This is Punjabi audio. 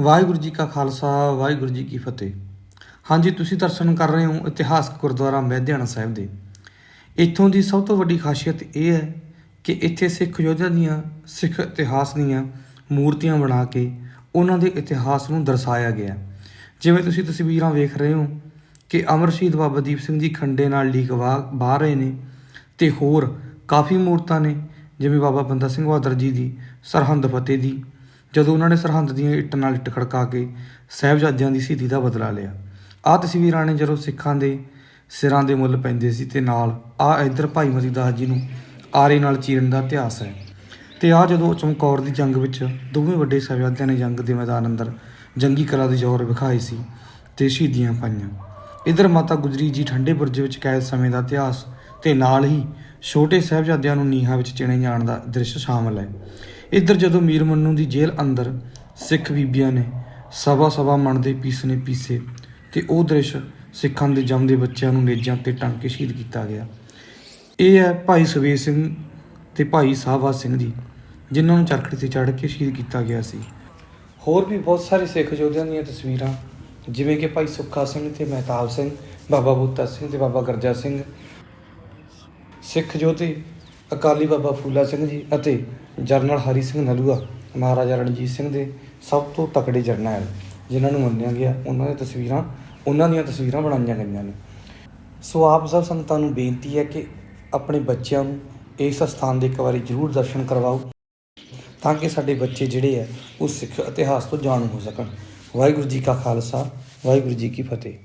ਵਾਹਿਗੁਰੂ ਜੀ ਕਾ ਖਾਲਸਾ, ਵਾਹਿਗੁਰੂ ਜੀ ਕੀ ਫਤਿਹ। ਹਾਂਜੀ, ਤੁਸੀਂ ਦਰਸ਼ਨ ਕਰ ਰਹੇ ਹੋ ਇਤਿਹਾਸਕ ਗੁਰਦੁਆਰਾ ਮਹਿਧਿਆਣਾ ਸਾਹਿਬ ਦੇ। ਇੱਥੋਂ ਦੀ ਸਭ ਤੋਂ ਵੱਡੀ ਖਾਸੀਅਤ ਇਹ ਹੈ ਕਿ ਇੱਥੇ ਸਿੱਖ ਯੋਧਿਆਂ ਦੀਆਂ, ਸਿੱਖ ਇਤਿਹਾਸ ਦੀਆਂ ਮੂਰਤੀਆਂ ਬਣਾ ਕੇ ਉਹਨਾਂ ਦੇ ਇਤਿਹਾਸ ਨੂੰ ਦਰਸਾਇਆ ਗਿਆ। ਜਿਵੇਂ ਤੁਸੀਂ ਤਸਵੀਰਾਂ ਵੇਖ ਰਹੇ ਹੋ ਕਿ ਅਮਰ ਸ਼ਹੀਦ ਬਾਬਾ ਦੀਪ ਸਿੰਘ ਜੀ ਖੰਡੇ ਨਾਲ ਲੀਕ ਵਾ- ਬਾਹ ਰਹੇ ਨੇ ਤੇ ਹੋਰ ਕਾਫੀ ਮੂਰਤਾਂ ਨੇ, ਜਿਵੇਂ ਬਾਬਾ ਬੰਦਾ ਸਿੰਘ ਬਹਾਦਰ ਜੀ ਦੀ, ਸਰਹੰਦ ਫਤਿਹ ਦੀ ਜਦੋਂ ਉਹਨਾਂ ਨੇ ਸਰਹੰਦ ਦੀਆਂ ਇੱਟਾਂ ਨਾਲ ਇੱਟ ਖੜਕਾ ਕੇ ਸਾਹਿਬਜ਼ਾਦਿਆਂ ਦੀ ਸ਼ਹੀਦੀ ਦਾ ਬਦਲਾ ਲਿਆ। ਆਹ ਤਸਵੀਰਾਂ ਨੇ ਜਦੋਂ ਸਿੱਖਾਂ ਦੇ ਸਿਰਾਂ ਦੇ ਮੁੱਲ ਪੈਂਦੇ ਸੀ ਤੇ ਨਾਲ ਆ ਇੱਧਰ ਭਾਈ ਮਤੀ ਦਾਸ ਜੀ ਨੂੰ ਆਰੇ ਨਾਲ ਚੀਰਨ ਦਾ ਇਤਿਹਾਸ ਹੈ। ਤੇ ਆ ਜਦੋਂ ਚਮਕੌਰ ਦੀ ਜੰਗ ਵਿੱਚ ਦੋਵੇਂ ਵੱਡੇ ਸਾਹਿਬਜ਼ਾਦਿਆਂ ਨੇ ਜੰਗ ਦੇ ਮੈਦਾਨ ਅੰਦਰ ਜੰਗੀ ਕਲਾ ਦੇ ਜ਼ੋਰ ਵਿਖਾਏ ਸੀ ਤੇ ਸ਼ਹੀਦੀਆਂ ਪਾਈਆਂ। ਇਧਰ ਮਾਤਾ ਗੁਜਰੀ ਜੀ ਠੰਡੇ ਬੁਰਜ ਵਿੱਚ ਕੈਦ ਸਮੇਂ ਦਾ ਇਤਿਹਾਸ ਤੇ ਨਾਲ ਹੀ ਛੋਟੇ ਸਾਹਿਬਜ਼ਾਦਿਆਂ ਨੂੰ ਨੀਹਾਂ ਵਿੱਚ ਚਿਣੇ ਜਾਣ ਦਾ ਦ੍ਰਿਸ਼ ਸ਼ਾਮਲ ਹੈ। ਇੱਧਰ ਜਦੋਂ ਮੀਰ ਮੰਨੂ ਦੀ ਜੇਲ੍ਹ ਅੰਦਰ ਸਿੱਖ ਬੀਬੀਆਂ ਨੇ ਸਵਾ ਸਵਾ ਮਣ ਦੇ ਪੀਸ ਪੀਸੇ ਤੇ ਉਹ ਦ੍ਰਿਸ਼ ਸਿੱਖਾਂ ਦੇ ਜੰਮਦੇ ਬੱਚਿਆਂ ਨੂੰ ਨੇਜਾਂ ਤੇ ਟੰਗ ਕੇ ਸ਼ਹੀਦ ਕੀਤਾ ਗਿਆ। ਇਹ ਹੈ ਭਾਈ ਸੁਵੇਰ ਸਿੰਘ ਤੇ ਭਾਈ ਸਾਹਵਾ ਸਿੰਘ ਜੀ, ਜਿਨ੍ਹਾਂ ਨੂੰ ਚਰਖੜੀ ਤੇ ਚੜ੍ਹ ਕੇ ਸ਼ਹੀਦ ਕੀਤਾ ਗਿਆ ਸੀ। ਹੋਰ ਵੀ ਬਹੁਤ ਸਾਰੇ ਸਿੱਖ ਯੋਧਿਆਂ ਦੀਆਂ ਤਸਵੀਰਾਂ, ਜਿਵੇਂ ਕਿ ਭਾਈ ਸੁੱਖਾ ਸਿੰਘ ਤੇ ਮਹਿਤਾਬ ਸਿੰਘ, ਬਾਬਾ ਬੁੱਤਾ ਸਿੰਘ ਤੇ ਬਾਬਾ ਗਰਜਾ ਸਿੰਘ। ਸਿੱਖ ਯੋਧੇ ਅਕਾਲੀ ਬਾਬਾ ਫੂਲਾ ਸਿੰਘ ਜੀ ਅਤੇ ਜਰਨਲ ਹਰੀ ਸਿੰਘ ਨਲੂਆ, ਮਹਾਰਾਜਾ ਰਣਜੀਤ ਸਿੰਘ ਦੇ ਸਭ ਤੋਂ ਤਕੜੇ ਜਰਨੈਲ, ਜਿਨ੍ਹਾਂ ਨੂੰ ਮੰਨਿਆ ਗਿਆ, ਉਹਨਾਂ ਦੀਆਂ ਤਸਵੀਰਾਂ, ਉਹਨਾਂ ਦੀਆਂ ਤਸਵੀਰਾਂ ਬਣਾਈਆਂ ਗਈਆਂ ਨੇ। ਸੋ ਆਪ ਸਭ ਸੰਗਤਾਂ ਨੂੰ ਬੇਨਤੀ ਹੈ ਕਿ ਆਪਣੇ ਬੱਚਿਆਂ ਨੂੰ ਇਸ ਸਥਾਨ ਦੇ ਇੱਕ ਵਾਰੀ ਜ਼ਰੂਰ ਦਰਸ਼ਨ ਕਰਵਾਓ, ਤਾਂ ਕਿ ਸਾਡੇ ਬੱਚੇ ਜਿਹੜੇ ਆ ਉਹ ਸਿੱਖ ਇਤਿਹਾਸ ਤੋਂ ਜਾਣੂ ਹੋ ਸਕਣ। ਵਾਹਿਗੁਰੂ ਜੀ ਕਾ ਖਾਲਸਾ, ਵਾਹਿਗੁਰੂ ਜੀ ਕੀ ਫਤਿਹ।